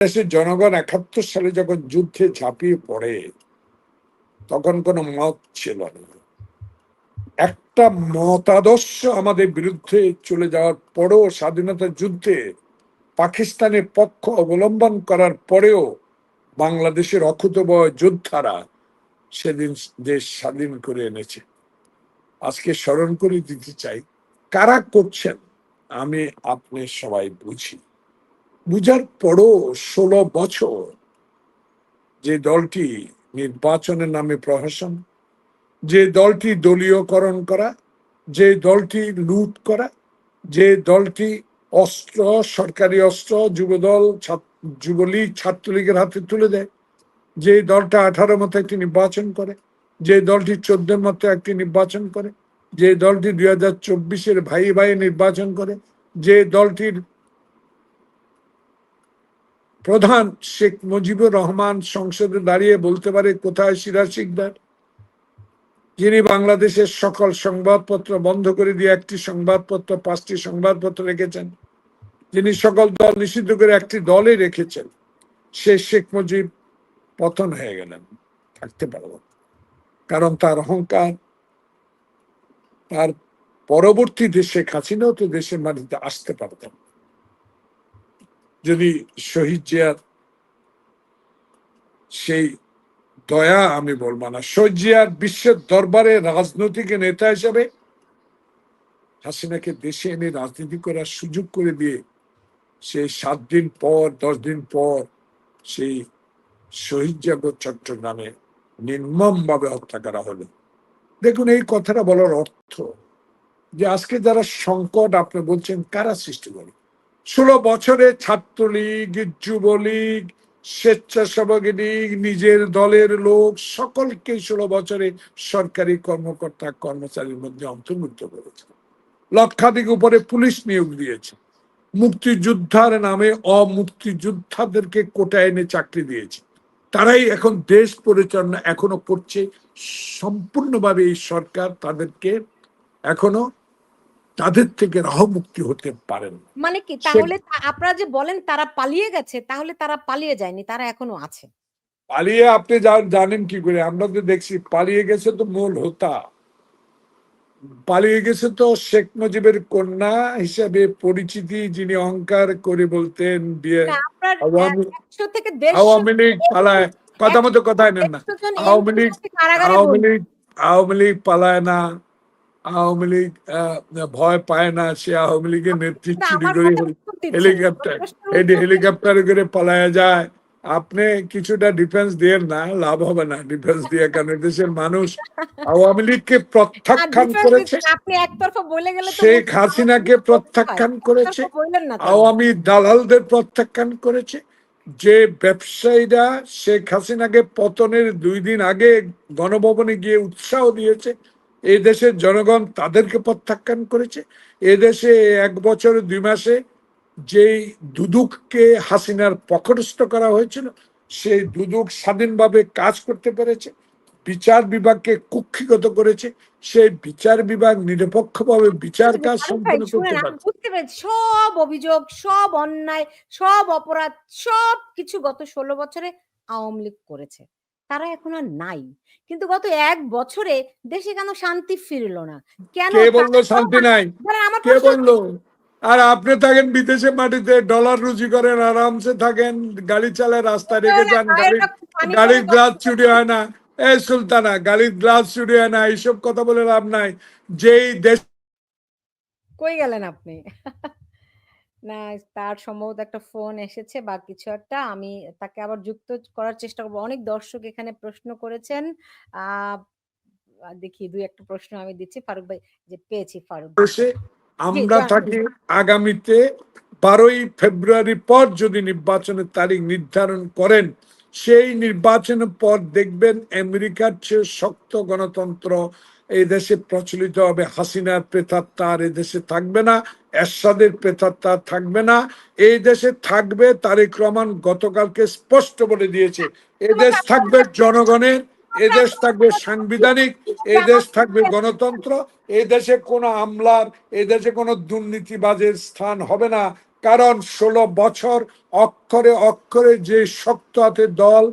দেশের জনগণ একাত্তর সালে যখন যুদ্ধে ঝাঁপিয়ে পড়ে, তখন কোনো মত ছিল না। একটা মতাদর্শ আমাদের বিরুদ্ধে চলে যাওয়ার পরেও, স্বাধীনতা যুদ্ধে পাকিস্তানের পক্ষ অবলম্বন করার পরেও বাংলাদেশের অকুতবয় যোদ্ধারা সেদিন দেশ স্বাধীন করে এনেছে। আজকে স্মরণ করে দিতে চাই, কারা করছেন আমি আপনি সবাই বুঝি। বুঝার পরও ষোলো বছর যে দলটি নির্বাচনের নামে প্রহসন, যে দলটি দলীয়করণ করা, যে দলটি লুট করা, যে দলটি অস্ত্র, সরকারি অস্ত্র, যুবদল যুবলীগ, ছাত্রলীগের হাতে তুলে দেয়, যে দলটা আঠারো মতো একটি নির্বাচন করে, যে দলটি চোদ্দের মতো একটি নির্বাচন করে, যে দলটি দুই হাজার চব্বিশের ভাই ভাই নির্বাচন করে, যে দলটির প্রধান শেখ মুজিবুর রহমান সংসদে দাঁড়িয়ে বলতে পারে, কোথায় সিরাজ শিকদার যিনি বাংলাদেশের সকল সংবাদপত্র বন্ধ করে দিয়ে একটি সংবাদপত্র, পাঁচটি সংবাদপত্র রেখেছেন। যিনি সকল দল নিষিদ্ধ করে একটি দলে রেখেছেন। সে শেখ মুজিব পতন হয়ে গেলেন, থাকতে পারব। কারণ তার অহংকার, তার পরবর্তী দেশে হাসিনাও তো দেশের মাটিতে আসতে পারতেন। যদি শহীদ জিয়ার সেই দয়া আমি বলব না। শহীদ জিয়ার বিশ্বের দরবারে রাজনৈতিক নেতা হিসেবে হাসিনাকে দেশে এনে রাজনীতি করার সুযোগ করে দিয়ে সেই সাত দিন পর, দশ দিন পর সেই শহীদ জাগর চট্টগ্রামে নির্মম ভাবে হত্যা করা হলো। দেখুন, এই কথাটা বলার অর্থ যে আজকে যারা সংকট আপনি বলছেন, কারা সৃষ্টি করে? ষোলো বছরে ছাত্রলীগ, যুবলীগ স্বেচ্ছাসেবক লীগ নিজের দলের লোক সকলকে ষোলো বছরে সরকারি কর্মকর্তা, কর্মচারীর মধ্যে অন্তর্ভুক্ত করেছে। লক্ষাধিক উপরে পুলিশ নিয়োগ দিয়েছে। মুক্তিযোদ্ধার নামে অমুক্তিযোদ্ধাদেরকে কোটায় এনে চাকরি দিয়েছে। তারাই এখন দেশ পরিচালনা এখনও করছে। সম্পূর্ণভাবে এই সরকার তাদেরকে এখনও তাদের থেকে রাহমুক্তি হতে পারেন। মানে কি? তাহলে আপনারা যে বলেন তারা পালিয়ে গেছে তাহলে তারা পালিয়ে যায়নি তারা এখনও আছে। পালিয়ে আপনি জানেন কি করে? আমরা তো দেখছি পালিয়ে গেছে তো মূল হোতা। পালিয়ে গেছে তো শেখ মুজিবের কন্যা হিসাবে পরিচিতি যিনি অহংকার করে বলতেন বিয়ে আওয়ামী লীগ পালায় কথা মতো কথায় নেন না। আওয়ামী লীগ আওয়ামী লীগ আওয়ামী লীগ পালায় না। আওয়ামী লীগ ভয় পায় না সে আওয়ামী লীগের নেতৃত্ব চুরি করে হেলিকপ্টার। হেলিকপ্টার করে পালায়া যায়। আপনি কিছুটা ডিফেন্স দিয়ে না লাভ হবে না ডিফেন্স দিয়ে কারণ দেশের মানুষ আওয়ামী লীগকে না, প্রত্যাখ্যান করেছে। শেখ বলতে- হাসিনাকে প্রত্যাখ্যান করেছে। আওয়ামী দালালদের প্রত্যাখ্যান করেছে। যে ব্যবসায়ীরা শেখ হাসিনাকে পতনের দুই দিন আগে গণভবনে গিয়ে উৎসাহ দিয়েছে এই দেশের জনগণ তাদেরকে প্রত্যাখ্যান করেছে। এদেশে এক বছর দুই মাসে যেই দুদুককে হাসিনার পকটস্থ করা হয়েছিল সেই দুদুক স্বাধীনভাবে কাজ করতে পেরেছে বিচার বিভাগকে কুক্ষিগত করেছে সেই বিচার বিভাগ নিরপেক্ষভাবে বিচার কাজ সম্পন্ন করতে শুনেন, বুঝতে পেরেছি সব অভিযোগ সব অন্যায় সব অপরাধ সব কিছু গত ষোলো বছরে আওয়ামী লীগ করেছে। তারা এখন আর নাই। কিন্তু গত এক বছরে দেশে কেন শান্তি ফিরলো না? কেন কে বলল শান্তি নাই? কে বলল? আর আপনি থাকেন বিদেশে মাটিতে ডলার রুজি করেন আরামসে থাকেন গাড়ি চালায় রাস্তায় রেখে যান গাড়ি গাড়ির গ্লাস চুরি হয় না। এই সুলতানা গাড়ির গ্লাস চুরি হয় না এইসব কথা বলে লাভ নাই। যেই দেশ কই গেলেন আপনি? না তার সম্ভবত একটা ফোন এসেছে বা কিছু একটা। আমি তাকে আবার যুক্ত করার চেষ্টা করব। অনেক দর্শক এখানে প্রশ্ন করেছেন। আহ দেখি দুই একটা প্রশ্ন আমি দিচ্ছি। ফারুক ভাই যে পেয়েছি ফারুক আমরা থাকি আগামীতে বারোই ফেব্রুয়ারি পর যদি নির্বাচনের তারিখ নির্ধারণ করেন সেই নির্বাচনের পর দেখবেন আমেরিকার চেয়ে শক্ত গণতন্ত্র এই দেশে প্রচলিত হবে। হাসিনার প্রেতাত্মা আর এদেশে থাকবে না। এরশাদের প্রেতাত্মা থাকবে না। এই দেশে থাকবে তারেক রহমান গতকালকে স্পষ্ট বলে দিয়েছে। এ দেশ থাকবে জনগণের এ দেশ থাকবে সাংবিধানিক এই দেশ থাকবে গণতন্ত্র এই দেশে কোনো আমলার এই দেশে কোনো দুর্নীতিবাজের স্থান হবে না। কারণ ষোলো বছর অক্ষরে অক্ষরে যে শক্ত হাতের দল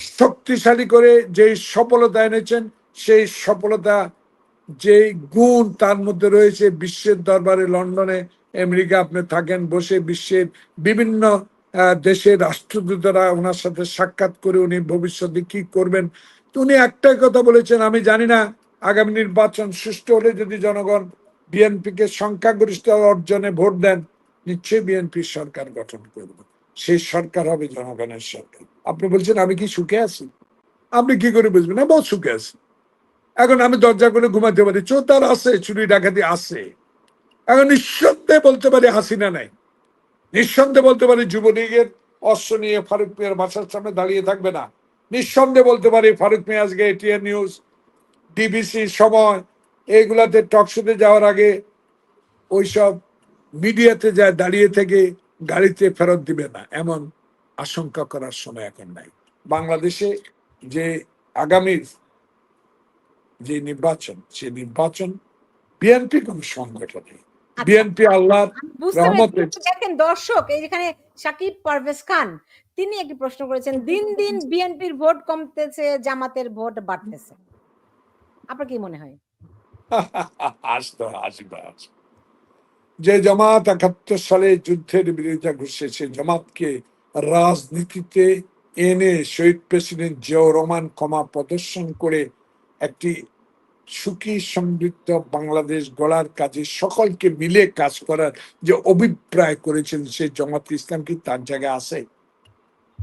শক্তিশালী করে যে সফলতা এনেছেন সেই সফলতা যে গুণ তার মধ্যে রয়েছে বিশ্বের দরবারে, লন্ডনে, আমেরিকা আপনি থাকেন, বসে বিশ্বের বিভিন্ন দেশের রাষ্ট্রদূতরা ওনার সাথে সাক্ষাৎ করে উনি ভবিষ্যতে কি করবেন। উনি একটাই কথা বলেছেন, আমি জানি না, আগামী নির্বাচন সুষ্ঠু হলে যদি জনগণ বিএনপিকে সংখ্যাগরিষ্ঠ অর্জনে ভোট দেন, নিশ্চয়ই বিএনপি সরকার গঠন করবে। সেই সরকার হবে জনগণের সরকার। আপনি বলছেন, আমি কি সুখে আছি? আপনি কি করে বুঝবেন? না বহুত সুখে আছি। এখন আমি দরজা করে ঘুমাতে পারি। চোতার আছে, চুরি ডাকাতি আছে। এখন নিঃসন্দেহে বলতে পারি হাসিনা নাই। নিঃসন্দেহে বলতে পারি যুবলীগের অস্ত্র নিয়ে ফারুক মিয়ার বাসার সামনে দাঁড়িয়ে থাকবে না। নিঃসন্দেহে বলতে পারি ফারুক মিয়া আজকে এটিএন নিউজ ডিবিসি সময় এইগুলাতে টকশোতে যাওয়ার আগে ওইসব মিডিয়াতে যায়, দাঁড়িয়ে থেকে গাড়িতে ফেরত দিবে না। এমন আশঙ্কা করার সময় এখন নাই। বাংলাদেশে যে আগামীর যে নির্বাচন সে নির্বাচন বিএনপি কোন সংগঠন বিএনপি আল্লাহ বুঝতে রহমত পেরেছি দেখেন দর্শক এই যেখানে সাকিব পারভেজ খান তিনি একটি প্রশ্ন করেছেন দিন দিন বিএনপির ভোট কমতেছে জামাতের ভোট বাড়তেছে। আপনার কি মনে হয়? আসতো আসবে। যে জামাত একাত্তর সালে যুদ্ধের বিরোধিতা ঘুষছে সে জামাতকে রাজনীতিতে এনে শহীদ প্রেসিডেন্ট জিয়াউর রহমান ক্ষমা প্রদর্শন করে একটি সুখী, সমৃদ্ধ বাংলাদেশ গড়ার কাজে সকলকে মিলে কাজ করার যে অভিপ্রায় করেছেন সে জামাত ইসলাম কি তার জায়গায় আছে?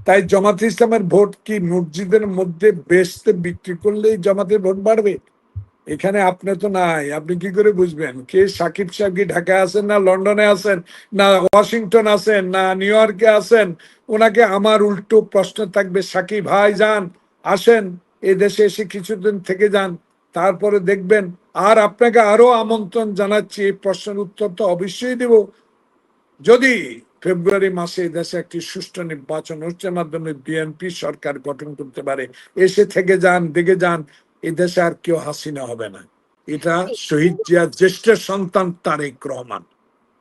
তাই জমাত ইসলামের ভোট কি মসজিদের মধ্যে বেচতে বিক্রি করলেই জামাতের ভোট বাড়বে? এখানে আপনি তো নাই, আপনি কি করে বুঝবেন? কে সাকিব সাহেব কি ঢাকায় আছেন না লন্ডনে আছেন, না ওয়াশিংটন আছেন, না নিউ ইয়র্কে আছেন? ওনাকে আমার উল্টো প্রশ্ন থাকবে, সাকিব ভাই যান, আসেন। এই দেশে এসে কিছুদিন থেকে যান, তারপরে দেখবেন আর আপনাকে আরও আমন্ত্রণ জানাচ্ছি, এই প্রশ্নের উত্তর তো অবশ্যই দেব। যদি ফেব্রুয়ারি মাসে দেশে একটি সুষ্ঠু নির্বাচন হচ্ছে মাধ্যমে বিএনপি সরকার গঠন করতে পারে, এসে থেকে যান, দেখে যান এই দেশে আর কেউ হাসিনা হবে না। এটা শহীদ জিয়ার জ্যেষ্ঠ সন্তান তারেক রহমান।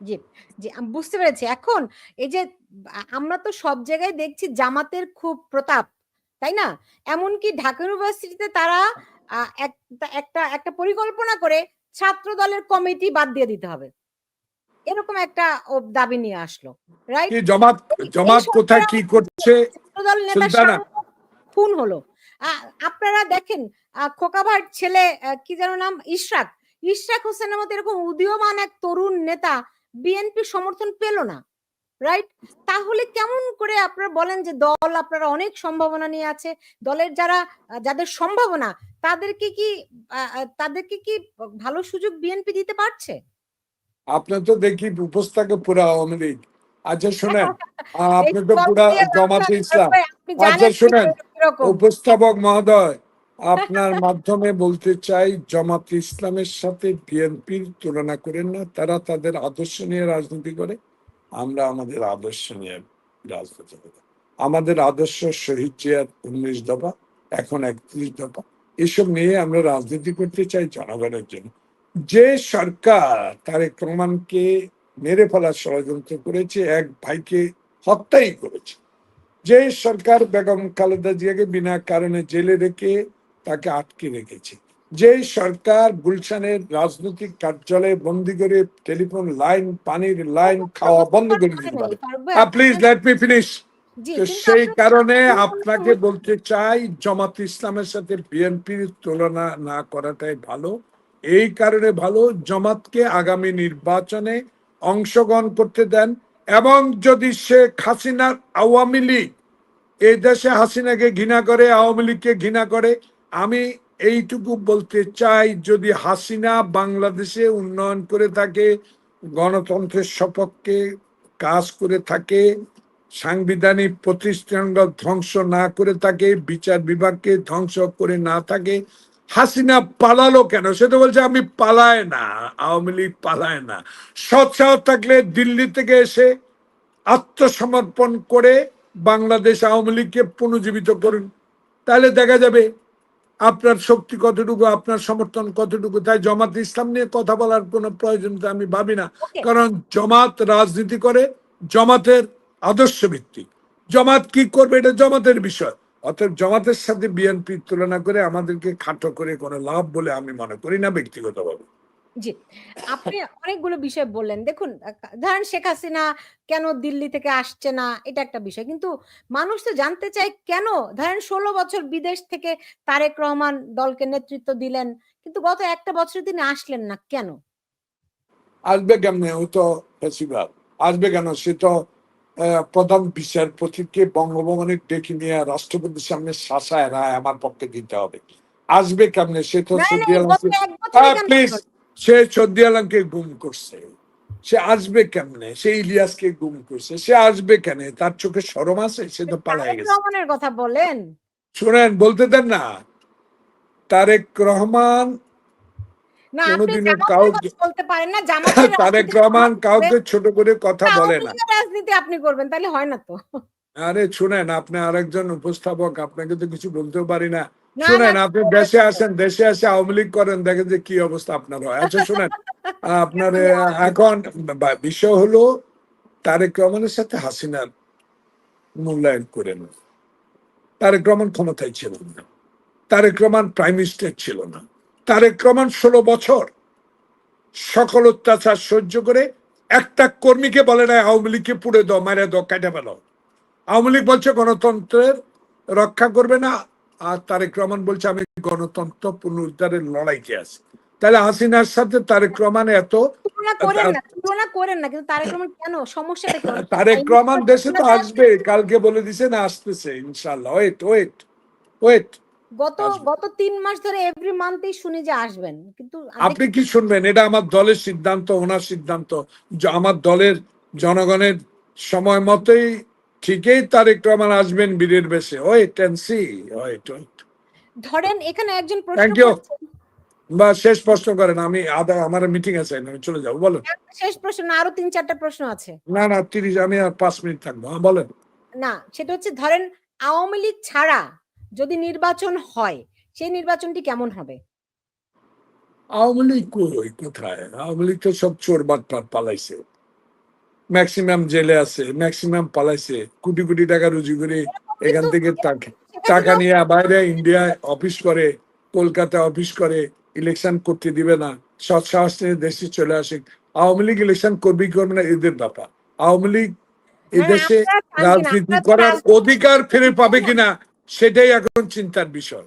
জি জি, আমি বুঝতে পেরেছি। এখন এই যে, আমরা তো সব জায়গায় দেখছি জামাতের খুব প্রতাপ। তাই না? এমনকি ঢাকা ইউনিভার্সিটিতে তারা একটা একটা পরিকল্পনা করে ছাত্র দলের কমিটি বাদ দিয়ে দিতে হবে। এরকম একটা দাবি নিয়ে আসলো রাইট জমাত জমাত কোথায় কি করছে? ছাত্রদল নেতা। খুন হলো। আপনারা দেখেন খোকাভার ছেলে কি যেন নাম? ইশরাক। ইশরাক হোসেনের মতো এরকম উদীয়মান এক তরুণ নেতা বিএনপি সমর্থন পেল না। রাইট তাহলে কেমন করে আপনারা বলেন যে দল আপনারা অনেক সম্ভাবনা নিয়ে আছে? দলের যারা যাদের সম্ভাবনা তাদেরকে কি তাদেরকে কি ভালো সুযোগ বিএনপি দিতে পারছে? আপনার তো দেখি উপস্থাকে পুরা আওয়ামী লীগ। আচ্ছা শোনেন আপনি তো পুরা জামাতে ইসলাম। আচ্ছা, শুনেন, উপস্থাপক মহোদয় আপনার মাধ্যমে বলতে চাই জামাত ইসলামের সাথে বিএনপির তুলনা করেন না তারা তাদের আদর্শ নিয়ে রাজনীতি করে। আমরা আমাদের আদর্শ নিয়ে রাজনীতি করি। আমাদের আদর্শ শহীদ চেয়ার উনিশ দফা, এখন একত্রিশ দফা। এসব নিয়ে আমরা রাজনীতি করতে চাই জনগণের জন্য। যে সরকার তারেক রহমানকে মেরে ফেলার ষড়যন্ত্র করেছে, এক ভাইকে হত্যাই করেছে। যে সরকার বেগম খালেদা জিয়াকে বিনা কারণে জেলে রেখে তাকে আটকে রেখেছে। যে সরকার গুলশানের রাজনৈতিক কার্যালয়ে বন্দি করে টেলিফোন লাইন পানির লাইন খাওয়া বন্ধ করে দিতে পারে। প্লিজ লেট মি ফিনিশ সেই কারণে আপনাকে বলতে চাই জামাত ইসলামের সাথে বিএনপির তুলনা না করাটাই ভালো। এই কারণে ভালো জামাতকে আগামী নির্বাচনে অংশগ্রহণ করতে দেন এবং যদি শেখ হাসিনার আওয়ামী লীগ এই দেশে হাসিনাকে ঘৃণা করে আওয়ামী লীগকে ঘৃণা করে আমি এইটুকু বলতে চাই, যদি হাসিনা বাংলাদেশে উন্নয়ন করে থাকে, গণতন্ত্রের সপক্ষে কাজ করে থাকে, সাংবিধানিক প্রতিষ্ঠানগুলো ধ্বংস না করে থাকে, বিচার বিভাগকে ধ্বংস করে না থাকে, হাসিনা পালালো কেন? সে তো বলছে, আমি পালায় না, আওয়ামী লীগ পালায় না। সৎ সাহস থাকলে দিল্লি থেকে এসে আত্মসমর্পণ করে বাংলাদেশ আওয়ামী লীগকে পুনর্জীবিত করুন। তাহলে দেখা যাবে আপনার শক্তি কতটুকু আপনার সমর্থন কতটুকু তাই জমাত ইসলাম নিয়ে কথা বলার কোনো প্রয়োজন তো আমি ভাবি না। কারণ জমাত রাজনীতি করে জমাতের আদর্শ ভিত্তিক। জমাত কি করবে এটা জমাতের বিষয়। অর্থাৎ জমাতের সাথে বিএনপির তুলনা করে আমাদেরকে খাটো করে কোনো লাভ বলে আমি মনে করি না ব্যক্তিগতভাবে। জি। আপনি অনেকগুলো বিষয় বললেন। দেখুন ধরেন শেখ হাসিনা কেন দিল্লি থেকে আসছে না? এটা একটা বিষয়। কিন্তু মানুষ তো জানতে চায় কেন? ধরেন ষোলো বছর বিদেশ থেকে তারেক রহমান দলকে নেতৃত্ব দিলেন কিন্তু গত একটা বছর তিনি আসলেন না কেন? আসবে কেমনে? ও তো ফেসিবাল আসবে কেন? সে তো প্রধান বিচারপতিকে বঙ্গভবনে ডেকে নিয়ে রাষ্ট্রপতির সামনে শাসায় রায় আমার পক্ষে দিতে হবে। আসবে কেমনে? সে তো প্লিজ? সে আলমকে গুম করছে। সে আসবে কেমনে? সে ইলিয়াসকে গুম করছে। সে আসবে কেন? তার চোখে সরম আছে? সে তো পালাই গেছে। রহমানের কথা বলেন। শুনেন বলতে দেন না। তারেক রহমান কোনোদিনও কাউকে- বলতে পারেন না। জামাতের তারেক রহমান কাউকে ছোট করে কথা বলে না। রাজনীতি আপনি করবেন তাহলে হয় না তো। আরে শুনেন আপনি আরেকজন উপস্থাপক আপনাকে তো কিছু বলতেও পারি না, শুনেন আপনি দেশে আসেন দেশে আসে আওয়ামী লীগ করেন দেখেন যে কি অবস্থা আপনার হয়। আচ্ছা শুনেন আপনার এখন বিষয় হলো তারেক রহমানের সাথে হাসিনার মূল্যায়ন করেন তারেক রহমান ক্ষমতায় ছিল না। তারেক রহমান প্রাইম মিনিস্টার ছিল না। তারেক রহমান ষোলো বছর সকল অত্যাচার সহ্য করে একটা কর্মীকে বলে না আওয়ামী লীগকে পুড়ে দাও মারে দাও কেটে ফেলো। আওয়ামী লীগ বলছে গণতন্ত্রের রক্ষা করবে না আর তারেক রহমান বলছে আমি গণতন্ত্র পুনরুদ্ধারের লড়াইতে আছি। তাহলে হাসিনার সাথে তারেক রহমান এত তুলনা করেন না তুলনা করেন না কিন্তু তারেক রহমান কেন? সমস্যাটা তারেক রহমান দেশে তো আসবে কালকে বলে দিছে না আসতেছে ইনশাল্লাহ ওয়েট ওয়েট ওয়েট গত গত তিন মাস ধরে এভরি মান্থই শুনি যে আসবেন কিন্তু আপনি কি শুনবেন? এটা আমার দলের সিদ্ধান্ত ওনার সিদ্ধান্ত। আমার দলের জনগণের সময় মতোই ঠিকই তারেক রহমান আসবেন বীরের বেশে। Wait and see wait wait. ধরেন এখানে একজন প্রশ্ন. বা শেষ প্রশ্ন করেন আমি আধা আমার মিটিং আছে আমি চলে যাব বলেন। শেষ প্রশ্ন আরও তিন চারটা প্রশ্ন আছে। না না তিরিশ আমি আর পাঁচ মিনিট থাকব হ্যাঁ বলেন। না সেটা হচ্ছে ধরেন আওয়ামী লীগ ছাড়া যদি নির্বাচন হয় সেই নির্বাচনটি কেমন হবে? আওয়ামী লীগ কই কোথায়? আওয়ামী লীগ তো সব চোর বাটপার পালাইছে। ম্যাক্সিমাম জেলে আছে ম্যাক্সিমাম পালাইছে কোটি কোটি টাকা রুজি করে এখান থেকে টাকা টাকা নিয়ে বাইরে ইন্ডিয়ায় অফিস করে কলকাতা অফিস করে ইলেকশন করতে দিবে না সৎ সাহস নিয়ে দেশে চলে আসে। আওয়ামী লীগ ইলেকশন করবে কি করবে না এদের ব্যাপার। আওয়ামী লীগ হ্যাঁ, দেশে আপনারা চান কিনা? রাজনীতি করার অধিকার ফিরে পাবে কিনা সেটাই এখন চিন্তার বিষয়।